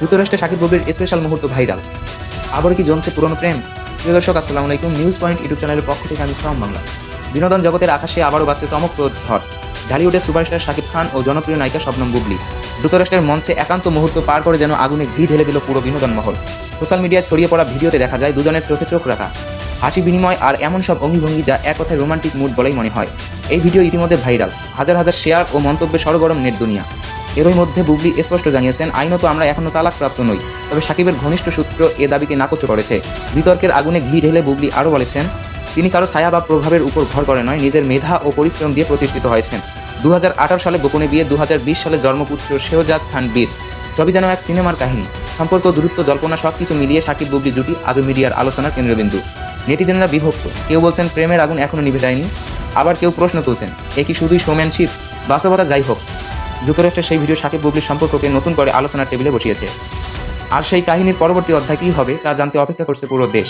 যুক্তরাষ্ট্রে সাকিব ববির স্পেশাল মুহূর্ত ভাইরাল আবার কি জমছে পুরনো প্রেম? প্রিয় দর্শক, আসসালামু আলাইকুম। নিউজ পয়েন্ট ইউটিউব চ্যানেলের পক্ষ থেকে আমি ইসলাম বাংলা। বিনোদন জগতের আকাশে আবারও বাসছে চমকপ্রদ ঝড়। ঢালিউডের সুপারস্টার শাকিব খান ও জনপ্রিয় নায়িকা শবনম বুবলি। যুক্তরাষ্ট্রের মঞ্চে একান্ত মুহূর্ত পার করে যেন আগুনে ঘি ঢেলে দিল পুরো বিনোদন মহল। সোশ্যাল মিডিয়ায় ছড়িয়ে পড়া ভিডিওতে দেখা যায় দুজনের চোখে চোখ রাখা। হাসি বিনিময় আর এমন সব অঙ্গিভঙ্গি যা এক কথায় রোমান্টিক মুড বলেই মনে হয়। এই ভিডিও ইতিমধ্যে ভাইরাল হাজার হাজার শেয়ার ও মন্তব্যে সরগরম নেট দুনিয়া। এরই মধ্যে বুবলি স্পষ্ট জানিয়েছেন, আইনত আমরা এখনও তালাকপ্রাপ্ত নই, তবে সাকিবের ঘনিষ্ঠ সূত্র এ দাবিকে নাকচ করেছে। বিতর্কের আগুনে ঘি ঢেলে বুবলি আরও বলেছেন, তিনি কারও ছায়া বা প্রভাবের উপর ভর করে নয়, নিজের মেধা ও পরিশ্রম দিয়ে প্রতিষ্ঠিত হয়েছেন। দু হাজার আঠারো সালে গোপনে বিয়ে, দুহাজার বিশ সালে জন্মপুত্র শেহজাদ খান বীর। সবই যেন এক সিনেমার কাহিনী। সম্পর্ক, দূরত্ব, জল্পনা সব কিছু মিলিয়ে সাকিব বুবলি জুটি আজও মিডিয়ার আলোচনার কেন্দ্রবিন্দু। নেটিজেনরা বিভক্ত। কেউ বলছেন, প্রেমের আগুন এখনও নিভে যায়নি। আবার কেউ প্রশ্ন তুলছেন, এ কি শুধুই শোম্যানশিপ? বাস্তবতা যাই হোক যুক্তরাষ্ট্রের সেই ভিডিও সাকিব বুবলির সম্পর্ককে নতুন করে আলোচনার টেবিলে বসিয়েছে। আর সেই কাহিনীর পরবর্তী অধ্যায় কী হবে তা জানতে অপেক্ষা করছে পুরো দেশ।